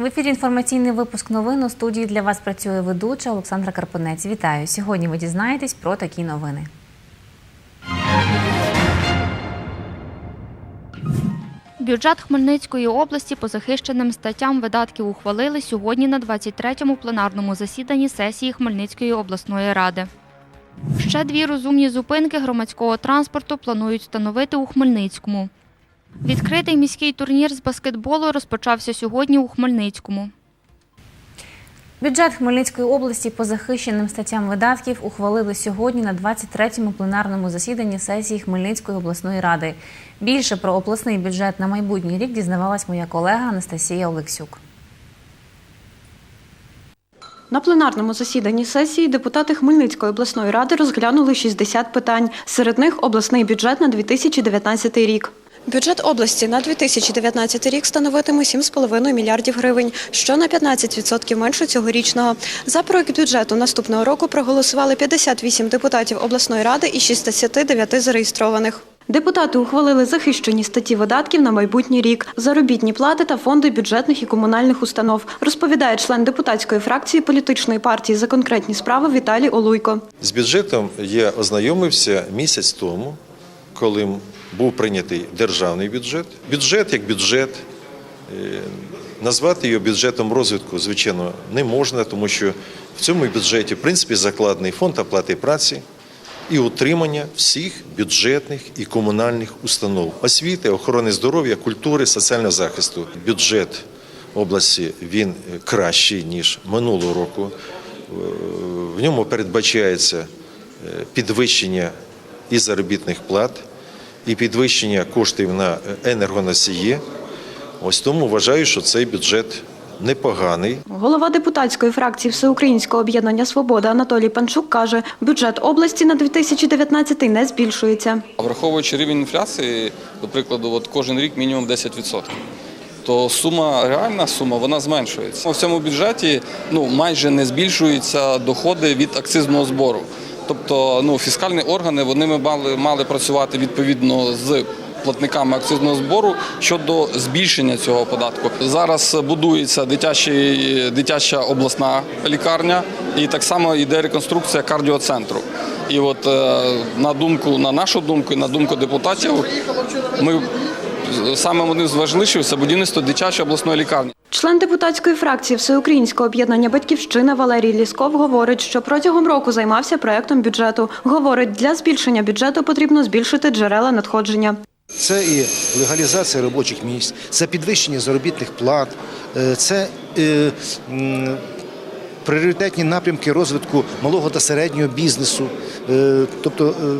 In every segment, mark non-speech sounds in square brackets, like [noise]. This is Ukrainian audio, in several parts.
В ефірі інформаційний випуск новин у студії для вас працює ведуча Олександра Карпинець. Вітаю! Сьогодні ви дізнаєтесь про такі новини. Бюджет Хмельницької області по захищеним статтям видатків ухвалили сьогодні на 23-му пленарному засіданні сесії Хмельницької обласної ради. Ще дві розумні зупинки громадського транспорту планують встановити у Хмельницькому. Відкритий міський турнір з баскетболу розпочався сьогодні у Хмельницькому. Бюджет Хмельницької області по захищеним статтям видатків ухвалили сьогодні на 23-му пленарному засіданні сесії Хмельницької обласної ради. Більше про обласний бюджет на майбутній рік дізнавалась моя колега Анастасія Олексюк. На пленарному засіданні сесії депутати Хмельницької обласної ради розглянули 60 питань. Серед них обласний бюджет на 2019 рік. Бюджет області на 2019 рік становитиме 7,5 мільярдів гривень, що на 15% менше цьогорічного. За проект бюджету наступного року проголосували 58 депутатів обласної ради і 69 зареєстрованих. Депутати ухвалили захищені статті видатків на майбутній рік, заробітні плати та фонди бюджетних і комунальних установ, розповідає член депутатської фракції політичної партії за конкретні справи Віталій Олуйко. З бюджетом я ознайомився місяць тому, коли був прийнятий державний бюджет. Бюджет як бюджет. Е, Назвати його бюджетом розвитку, звичайно, не можна, тому що в цьому бюджеті, в принципі, закладений фонд оплати праці і утримання всіх бюджетних і комунальних установ освіти, охорони здоров'я, культури, соціального захисту. Бюджет області він кращий ніж минулого року. Е, В ньому передбачається е, підвищення і заробітних плат, і підвищення коштів на енергоносії. Ось тому вважаю, що цей бюджет непоганий. Голова депутатської фракції Всеукраїнського об'єднання Свобода Анатолій Панчук каже, бюджет області на 2019 не збільшується. Враховуючи рівень інфляції, до прикладу, от кожен рік мінімум 10%. То сума, реальна сума, вона зменшується. В цьому бюджеті ну, майже не збільшуються доходи від акцизного збору. Тобто ну, фіскальні органи вони мали, мали працювати відповідно з платниками акцизного збору щодо збільшення цього податку. Зараз будується дитячий, дитяча обласна лікарня і так само йде реконструкція кардіоцентру. І от е, на думку, на нашу думку і на думку депутатів, ми саме одним з важливіших це будівництво дитячої обласної лікарні. Член депутатської фракції Всеукраїнського об'єднання Батьківщина Валерій Лісков говорить, що протягом року займався проектом бюджету. Говорить, для збільшення бюджету потрібно збільшити джерела надходження. Це і легалізація робочих місць, це підвищення заробітних плат, е, це е, м, пріоритетні напрямки розвитку малого та середнього бізнесу. Е, Тобто е,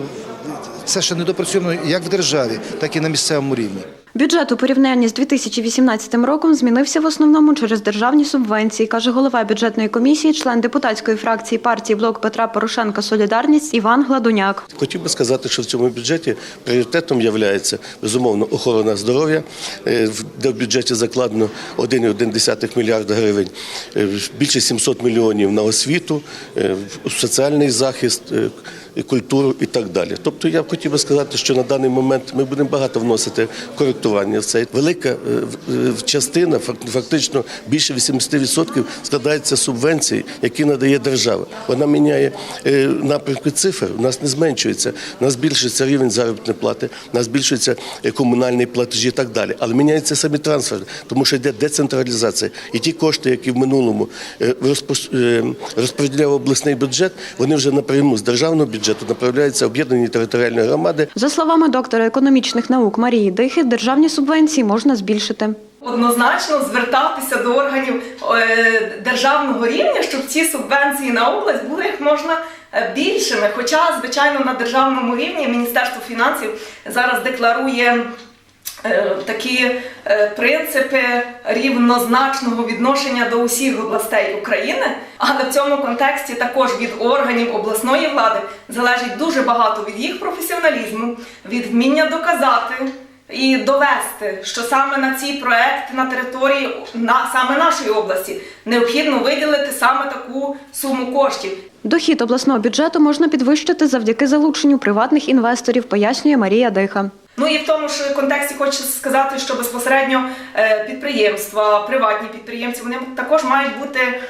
це ще недопрацьовано як в державі, так і на місцевому рівні. Бюджет у порівнянні з 2018 роком змінився в основному через державні субвенції, каже голова бюджетної комісії, член депутатської фракції партії Блок Петра Порошенка Солідарність Іван Гладуняк. Хотів би сказати, що в цьому бюджеті пріоритетом є безумовно охорона здоров'я, е, де в бюджеті закладено 1,1 мільярда гривень, е, більше 700 мільйонів на освіту, е, соціальний захист, культуру і так далі. Тобто я б хотів би сказати, що на даний момент ми будемо багато вносити коректування в цей. Велика е, частина, фак- фактично більше 80% складається субвенцій, які надає держава. Вона міняє е, напрямки цифр, у нас не зменшується, у нас збільшується рівень заробітної плати, у нас збільшується е, комунальні платежі і так далі. Але міняється самі трансфери, тому що йде децентралізація. І ті кошти, які в минулому розподіляв обласний бюджет, вони вже напряму з державного бюджету направляються об'єднані територіальні громади. За словами доктора економічних наук Марії Дихи, державні субвенції можна збільшити. Однозначно звертатися до органів е, державного рівня, щоб ці субвенції на область були як можна е, більшими. Хоча, звичайно, на державному рівні Міністерство фінансів зараз декларує такі е, принципи рівнозначного відношення до усіх областей України. Але в цьому контексті також від органів обласної влади залежить дуже багато від їх професіоналізму, від вміння доказати і довести, що саме на ці проекти на території на саме нашої області необхідно виділити саме таку суму коштів. Дохід обласного бюджету можна підвищити завдяки залученню приватних інвесторів, пояснює Марія Диха. Ну і в тому ж контексті хочу сказати, що безпосередньо е, підприємства, приватні підприємці, вони також мають бути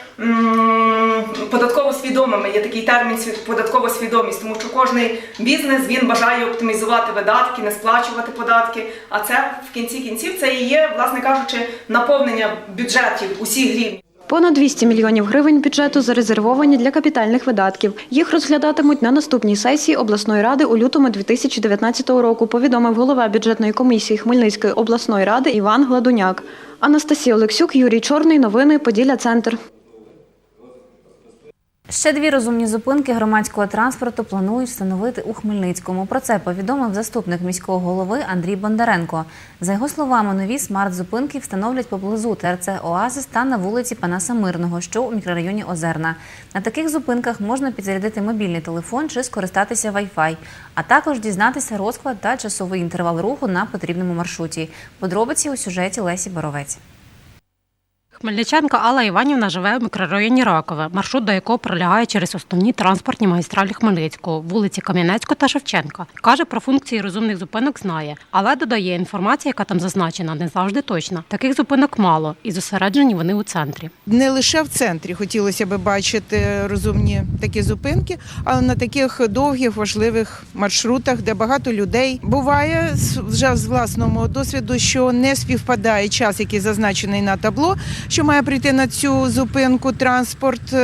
податково свідомими. Є такий термін податкова свідомість, тому що кожний бізнес він бажає оптимізувати видатки, не сплачувати податки. А це в кінці кінців це і є, власне кажучи, наповнення бюджетів усіх рівнів. Понад 200 мільйонів гривень бюджету зарезервовані для капітальних видатків. Їх розглядатимуть на наступній сесії обласної ради у лютому 2019 року, повідомив голова бюджетної комісії Хмельницької обласної ради Іван Гладуняк. Анастасія Олексюк, Юрій Чорний. Новини Поділля Центр. Ще дві розумні зупинки громадського транспорту планують встановити у Хмельницькому. Про це повідомив заступник міського голови Андрій Бондаренко. За його словами, нові смарт-зупинки встановлять поблизу ТРЦ Оазис та на вулиці Панаса Мирного, що у мікрорайоні Озерна. На таких зупинках можна підзарядити мобільний телефон чи скористатися Wi-Fi, а також дізнатися розклад та часовий інтервал руху на потрібному маршруті. Подробиці у сюжеті Лесі Боровець. Хмельниченка Алла Іванівна живе в мікрорайоні Ракове, маршрут до якого пролягає через основні транспортні магістралі Хмельницького, вулиці Кам'янецького та Шевченка. Каже, про функції розумних зупинок знає, але додає інформація, яка там зазначена, не завжди точна. Таких зупинок мало і зосереджені вони у центрі. Не лише в центрі хотілося б бачити розумні такі зупинки, але на таких довгих важливих маршрутах, де багато людей буває вже з власного досвіду, що не співпадає час, який зазначений на табло, що має прийти на цю зупинку транспорт.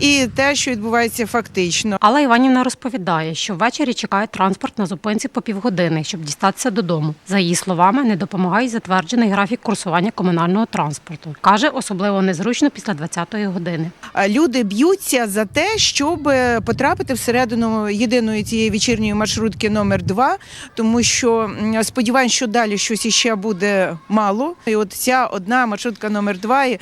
І те, що відбувається фактично. Алла Іванівна розповідає, що ввечері чекає транспорт на зупинці по півгодини, щоб дістатися додому. За її словами, не допомагає затверджений графік курсування комунального транспорту. Каже, особливо незручно після 20-ї години. Люди б'ються за те, щоб е, потрапити всередину єдиної цієї вечірньої маршрутки номер 2 тому що сподівань, що далі щось іще буде мало. І от ця одна маршрутка номер 2 е,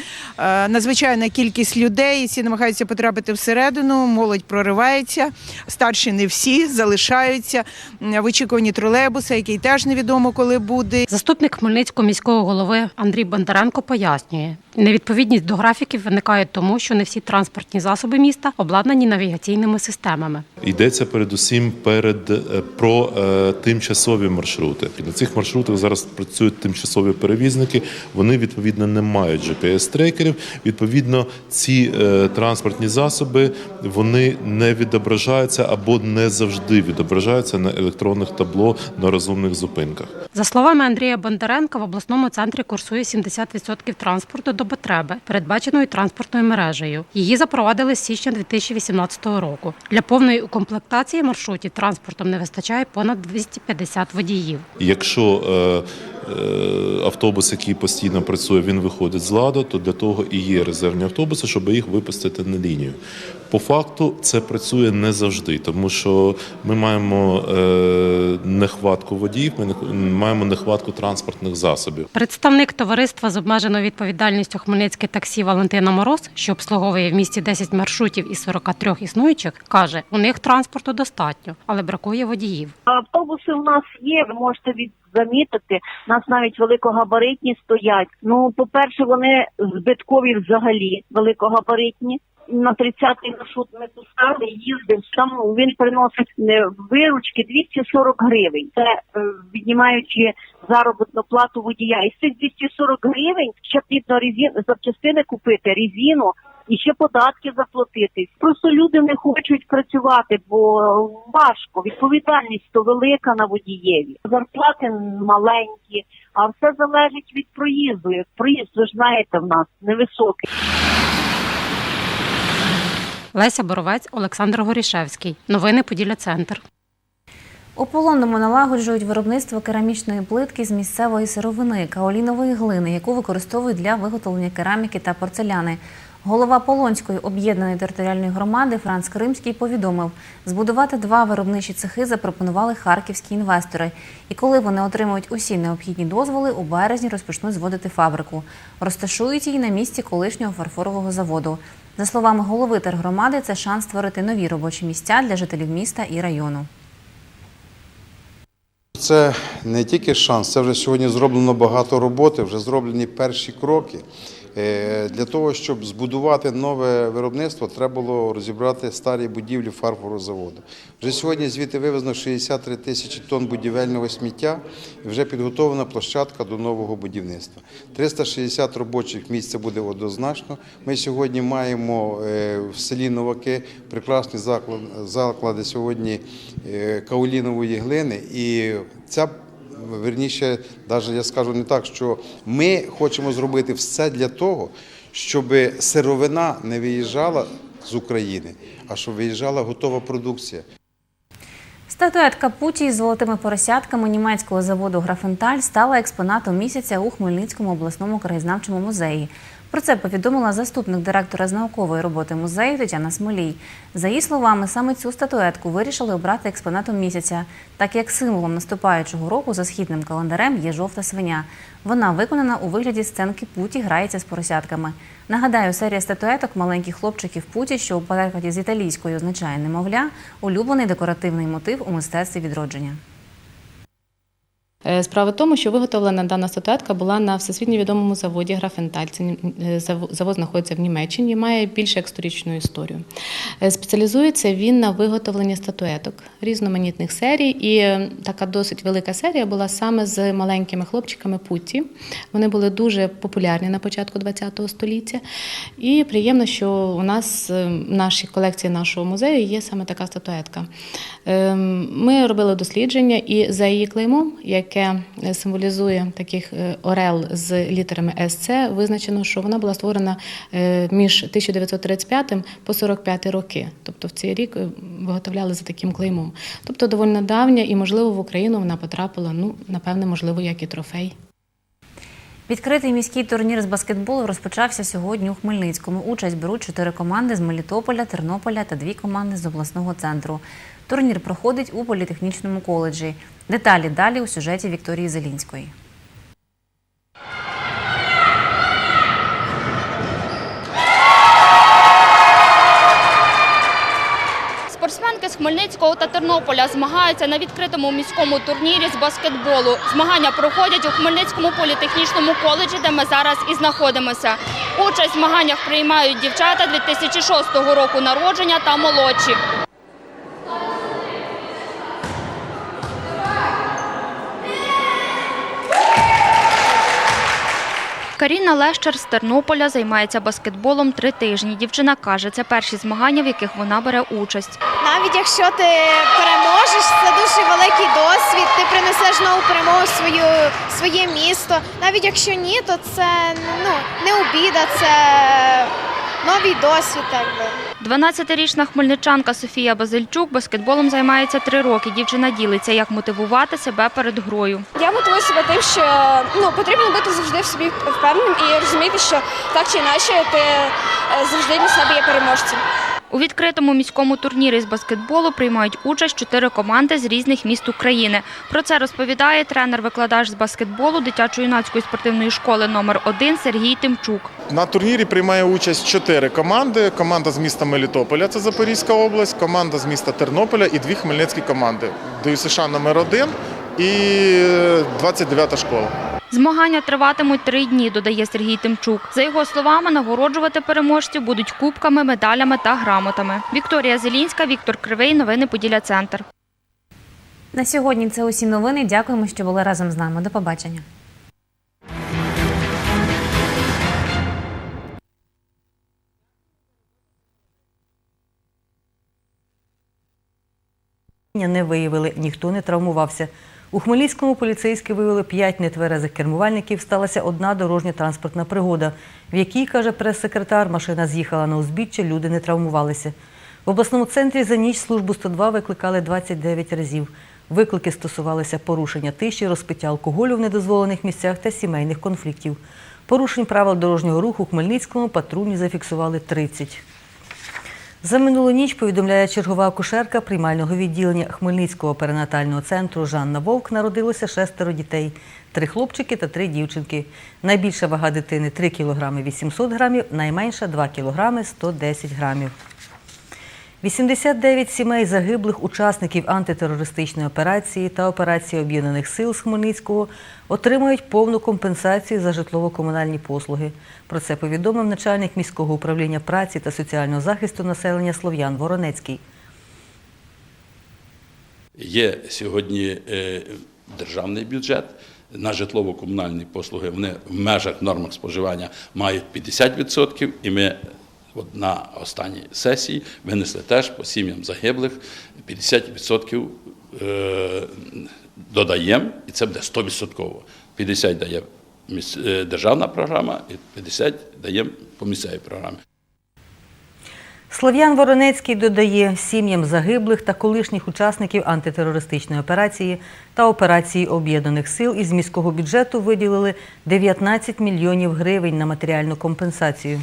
надзвичайна кількість людей, всі намагаються потрапити всередину, молодь проривається, старші не всі залишаються в очікуванні тролейбуса, який теж невідомо коли буде. Заступник Хмельницького міського голови Андрій Бондаренко пояснює, невідповідність до графіків виникає тому, що не всі транспортні засоби міста обладнані навігаційними системами. Йдеться передусім перед е, про е, тимчасові маршрути. На цих маршрутах зараз працюють тимчасові перевізники. Вони відповідно не мають GPS-трекерів. Відповідно, ці е, транспортні засоби вони не відображаються або не завжди відображаються на електронних табло на розумних зупинках. За словами Андрія Бондаренка, в обласному центрі курсує 70% транспорту до потреби, передбаченої транспортною мережею. Її запровадили з січня 2018 року. Для повної укомплектації маршрутів транспортом не вистачає понад 250 водіїв. Якщо е, е, автобус, який постійно працює, він виходить з ладу, то для того і є резервні автобуси, щоб їх випустити на лінію. По факту це працює не завжди, тому що ми маємо е, нехватку водіїв, ми не- маємо нехватку транспортних засобів. Представник товариства з обмеженою відповідальністю Хмельницьке таксі Валентина Мороз, що обслуговує в місті 10 маршрутів із 43 існуючих, каже, у них транспорту достатньо, але бракує водіїв. Автобуси у нас є, ви можете від замітити. У нас навіть великогабаритні стоять. Ну, по-перше, вони збиткові взагалі великогабаритні. На 30-й маршрут ми пускали, їздив, там він приносить е, виручки 240 гривень. Це е, віднімаючи заробітну плату водія. І з цих 240 гривень ще потрібно резин, запчастини купити, резину і ще податки заплатити. Просто люди не хочуть працювати, бо важко. Відповідальність то велика на водієві. Зарплати маленькі, а все залежить від проїзду. Як проїзд, ви ж знаєте, в нас невисокий. Леся Боровець, Олександр Горішевський. Новини Поділля Центр. У полонному налагоджують виробництво керамічної плитки з місцевої сировини каолінової глини, яку використовують для виготовлення кераміки та порцеляни. Голова Полонської об'єднаної територіальної громади Франц Кримський повідомив, збудувати два виробничі цехи запропонували харківські інвестори. І коли вони отримують усі необхідні дозволи, у березні розпочнуть зводити фабрику. Розташують її на місці колишнього фарфорового заводу. За словами голови тергромади, це шанс створити нові робочі місця для жителів міста і району. Це не тільки шанс, це вже сьогодні зроблено багато роботи, вже зроблені перші кроки. Е, Для того, щоб збудувати нове виробництво, треба було розібрати старі будівлі фарфорозаводу. Вже сьогодні звідти вивезено 63 тисячі тонн будівельного сміття і вже підготовлена площадка до нового будівництва. 360 робочих місць буде однозначно. Ми сьогодні маємо е, в селі Новаки прекрасні заклад- заклади сьогодні е, каолінової глини, і ця Верніше, навіть я скажу не так, що ми хочемо зробити все для того, щоб сировина не виїжджала з України, а щоб виїжджала готова продукція. Статуетка Путі з золотими поросятками німецького заводу Графенталь стала експонатом місяця у Хмельницькому обласному краєзнавчому музеї. Про це повідомила заступник директора з наукової роботи музею Тетяна Смолій. За її словами, саме цю статуетку вирішили обрати експонатом місяця, так як символом наступаючого року за східним календарем є жовта свиня. Вона виконана у вигляді сценки Путі грається з поросятками. Нагадаю, серія статуеток маленьких хлопчиків Путі, що у перекладі з італійської означає немовля, улюблений декоративний мотив у мистецтві відродження. Е, Справа в тому, що виготовлена дана статуетка була на всесвітньо відомому заводі Графенталь. Це завод знаходиться в Німеччині, має більше як сторічну історію. Е, Спеціалізується він на виготовленні статуеток різноманітних серій. І е, така досить велика серія була саме з маленькими хлопчиками Путті. Вони були дуже популярні на початку ХХ століття. І приємно, що у нас в нашій колекції нашого музею є саме така статуетка. Ем, Ми робили дослідження, і за її клеймом, яке е, символізує таких е, орел з літерами СЦ, визначено, що вона була створена е, між 1935 по 45 роки. Тобто в цей рік виготовляли за таким клеймом. Тобто доволі давня, і можливо в Україну вона потрапила. Ну напевне, можливо, як і трофей. Відкритий міський турнір з баскетболу розпочався сьогодні у Хмельницькому. Участь беруть чотири команди з Мелітополя, Тернополя та дві команди з обласного центру. Турнір проходить у політехнічному коледжі. Деталі далі у сюжеті Вікторії Зелінської. Спортсменки з Хмельницького та Тернополя змагаються на відкритому міському турнірі з баскетболу. Змагання проходять у Хмельницькому політехнічному коледжі, де ми зараз і знаходимося. Участь в змаганнях приймають дівчата 2006 року народження та молодші. Каріна Лещер з Тернополя займається баскетболом три тижні. Дівчина каже, це перші змагання, в яких вона бере участь. Навіть якщо ти переможеш, це дуже великий досвід. Ти принесеш нову перемогу свою своє місто. Навіть якщо ні, то це ну не обіда, це новий досвід. Так би. 12-річна хмельничанка Софія Базильчук баскетболом займається три роки. Дівчина ділиться, як мотивувати себе перед грою. Я мотивую себе тим, що ну потрібно бути завжди в собі впевненим і розуміти, що так чи інакше ти е, завжди для себе є переможцем. У відкритому міському турнірі з баскетболу приймають участь чотири команди з різних міст України. Про це розповідає тренер-викладач з баскетболу дитячо-юнацької спортивної школи номер 1 Сергій Тимчук. На турнірі приймає участь чотири команди: команда з міста Мелітополя, це Запорізька область, команда з міста Тернополя і дві хмельницькі команди. ДЮСШ номер 1 і 29-та школа. Змагання триватимуть три дні, додає Сергій Тимчук. За його словами, нагороджувати переможців будуть кубками, медалями та грамотами. Вікторія Зелінська, Віктор Кривий. Новини Поділля Центр. На сьогодні це усі новини. Дякуємо, що були разом з нами. До побачення. Не виявили, ніхто не травмувався. У Хмельницькому поліцейські виявили п'ять нетверезих кермувальників. Сталася одна дорожня транспортна пригода, в якій, каже прес-секретар, машина з'їхала на узбіччя, люди не травмувалися. В обласному центрі за ніч службу 102 викликали 29 разів. Виклики стосувалися порушення тиші, розпиття алкоголю в недозволених місцях та сімейних конфліктів. Порушень правил дорожнього руху у Хмельницькому патрульні зафіксували 30. За минулу ніч повідомляє чергова акушерка приймального відділення Хмельницького перинатального центру Жанна Вовк народилося шестеро дітей – три хлопчики та три дівчинки. Найбільша вага дитини – 3 кг 800 грамів, найменша – 2 кг 110 грамів. 89 сімей загиблих учасників антитерористичної операції та операції Об'єднаних сил з Хмельницького отримають повну компенсацію за житлово-комунальні послуги. Про це повідомив начальник міського управління праці та соціального захисту населення Слов'ян Воронецький. Є сьогодні е, державний бюджет на житлово-комунальні послуги. Вони в межах нормах споживання мають 50%, і ми от на останній сесії винесли теж по сім'ям загиблих 50% е, додаємо, і це буде 100%. 50 дає е, державна програма, і 50 даємо по місцевій програмі. Слов'ян Воронецький додає сім'ям загиблих та колишніх учасників антитерористичної операції та операції Об'єднаних сил із міського бюджету виділили 19 мільйонів гривень на матеріальну компенсацію.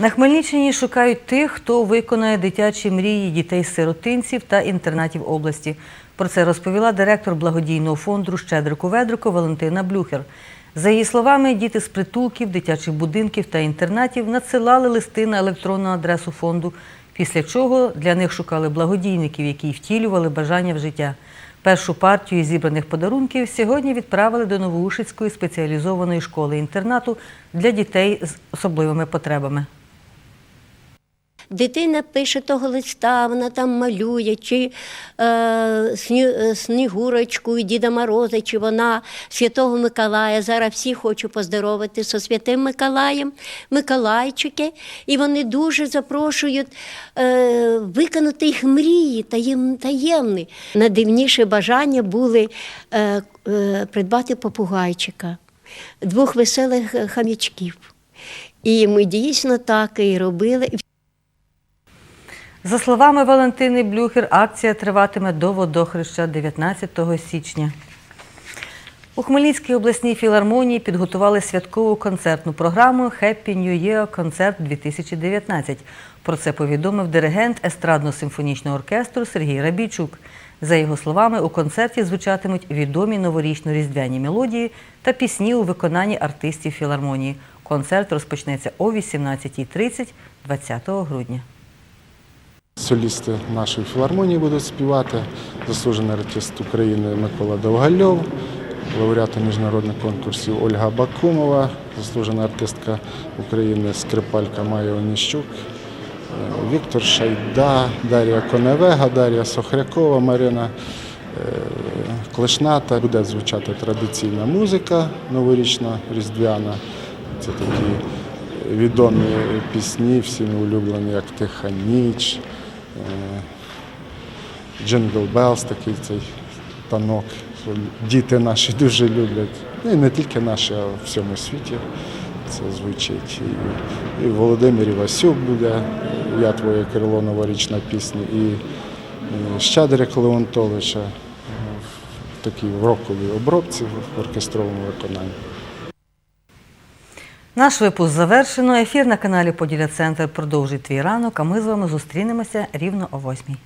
На Хмельниччині шукають тих, хто виконає дитячі мрії дітей-сиротинців та інтернатів області. Про це розповіла директор благодійного фонду Щедрику-Ведрику Валентина Блюхер. За її словами, діти з притулків, дитячих будинків та інтернатів надсилали листи на електронну адресу фонду, після чого для них шукали благодійників, які втілювали бажання в життя. Першу партію зібраних подарунків сьогодні відправили до Новоушицької спеціалізованої школи-інтернату для дітей з особливими потребами. Дитина пише того листа, вона там малює, чи е, сні, е, Снігурочку, і Діда Мороза, чи вона Святого Миколая. Зараз всі хочу поздоровити зі Святим Миколаєм, Миколайчики. І вони дуже запрошують е, виконати їх мрії таєм, таємні. Найдивніше бажання були е, е, придбати попугайчика, двох веселих е, хам'ячків. І ми дійсно так і робили. За словами Валентини Блюхер, акція триватиме до водохреща 19 січня. У Хмельницькій обласній філармонії підготували святкову концертну програму «Happy New Year Концерт 2019». Про це повідомив диригент естрадно-симфонічного оркестру Сергій Рабійчук. За його словами, у концерті звучатимуть відомі новорічно-різдвяні мелодії та пісні у виконанні артистів філармонії. Концерт розпочнеться о 18.30 20 грудня. Солісти нашої філармонії будуть співати. Заслужений артист України Микола Довгальов, лауреати міжнародних конкурсів Ольга Бакумова, заслужена артистка України скрипалька Майя Оніщук, е, Віктор Шайда, Дар'я Коневега, Дар'я Сохрякова, Марина е, Клешната. Буде звучати традиційна музика новорічна, різдвяна. Це такі відомі пісні, всіми улюблені, як Тиха ніч, Джингл Белс, такий цей танок. Діти наші [laughs] дуже люблять. Ну і не тільки наші, а в всьому світі це звучить. І, і Володимир Івасюк буде, я твоє крило новорічна пісня, і, Щедрик Леонтовича е, в такій роковій обробці в оркестровому виконанні. Наш випуск завершено. Ефір на каналі Поділя Центр продовжить твій ранок, а ми з вами зустрінемося рівно о восьмій.